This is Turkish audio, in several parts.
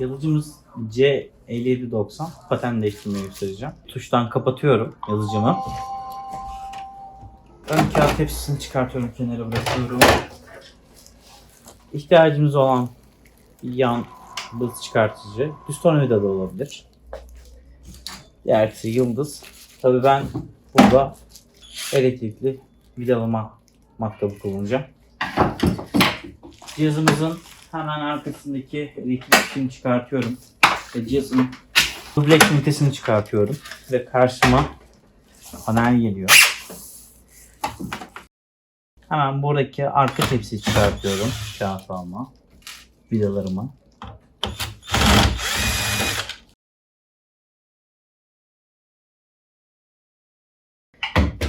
Yazıcımız C5790 paten değiştirmeyi göstereceğim. Tuştan kapatıyorum yazıcımı. Ön kağıt tepsisini çıkartıyorum kenara bırakıyorum. İhtiyacımız olan yan bız çıkartıcı. Düz tornavida da olabilir. Diğerisi yıldız. Tabii ben burada elektrikli vidalama matkabı kullanacağım. Cihazımızın hemen arkasındaki pini çıkartıyorum. Ve cihazın dubleks ünitesini çıkartıyorum. Ve karşıma panel geliyor. Hemen buradaki arka tepsiyi çıkartıyorum. Kağıt. Vidalarımı.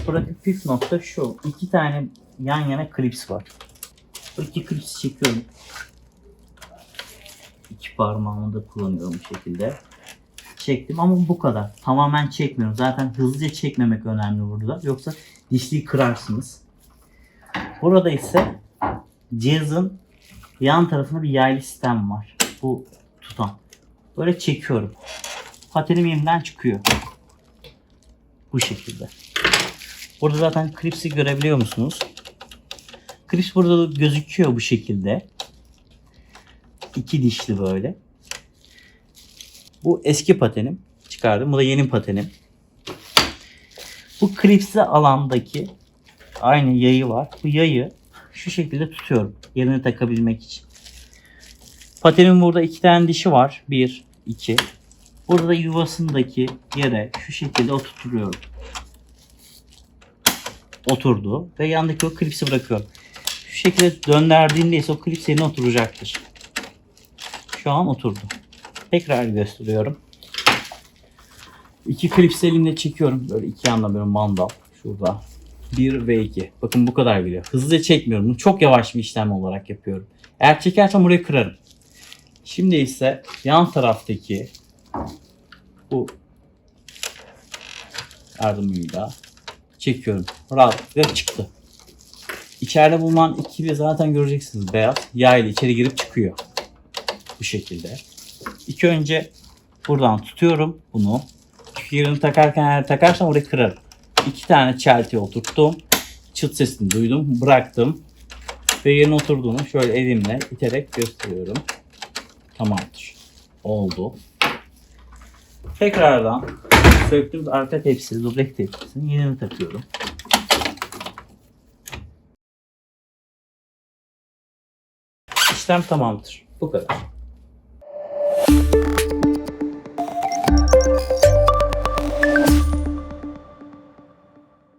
Buradaki püf nokta şu. iki tane yan yana klips var. Bu iki klipsi çekiyorum. İki parmağımı da kullanıyorum bu şekilde. Çektim ama bu kadar. Tamamen çekmiyorum. Zaten hızlıca çekmemek önemli burada. Yoksa dişliği kırarsınız. Burada ise cihazın yan tarafında bir yaylı sistem var. Bu tutan. Böyle çekiyorum. Patenim yerimden çıkıyor. Bu şekilde. Burada zaten klipsi görebiliyor musunuz? Klips burada da gözüküyor bu şekilde. İki dişli böyle. Bu eski patenim. Çıkardım. Bu da yeni patenim. Bu klipsi alandaki aynı yayı var. Bu yayı şu şekilde tutuyorum. Yerine takabilmek için. Patenin burada iki tane dişi var. Bir, iki. Burada da yuvasındaki yere şu şekilde oturtuyorum. Oturdu ve yandaki o klipsi bırakıyorum. Şu şekilde döndürdüğünde ise o klips yerine oturacaktır. Şu an oturdu. Tekrar gösteriyorum. İki klips elimle çekiyorum. Böyle iki yandan böyle mandal. Şurada. 1 ve 2. Bakın bu kadar geliyor. Hızlıca çekmiyorum. Bunu çok yavaş bir işlem olarak yapıyorum. Eğer çekersem burayı kırarım. Şimdi ise yan taraftaki bu yardımıyla çekiyorum. Rahat ve çıktı. İçeride bulunan ikili zaten göreceksiniz beyaz. Yağ ile içeri girip çıkıyor. Bu şekilde. İlk önce buradan tutuyorum bunu. Çünkü yerini takarken eğer takarsam orayı kırarım. İki tane çeltiye oturttum. Çıt sesini duydum. Bıraktım. Ve yerine oturduğunu şöyle elimle iterek gösteriyorum. Tamamdır. Oldu. Tekrardan söktüğümüz arka tepsi, dublek tepsisini yenini takıyorum. İşlem tamamdır. Bu kadar. Música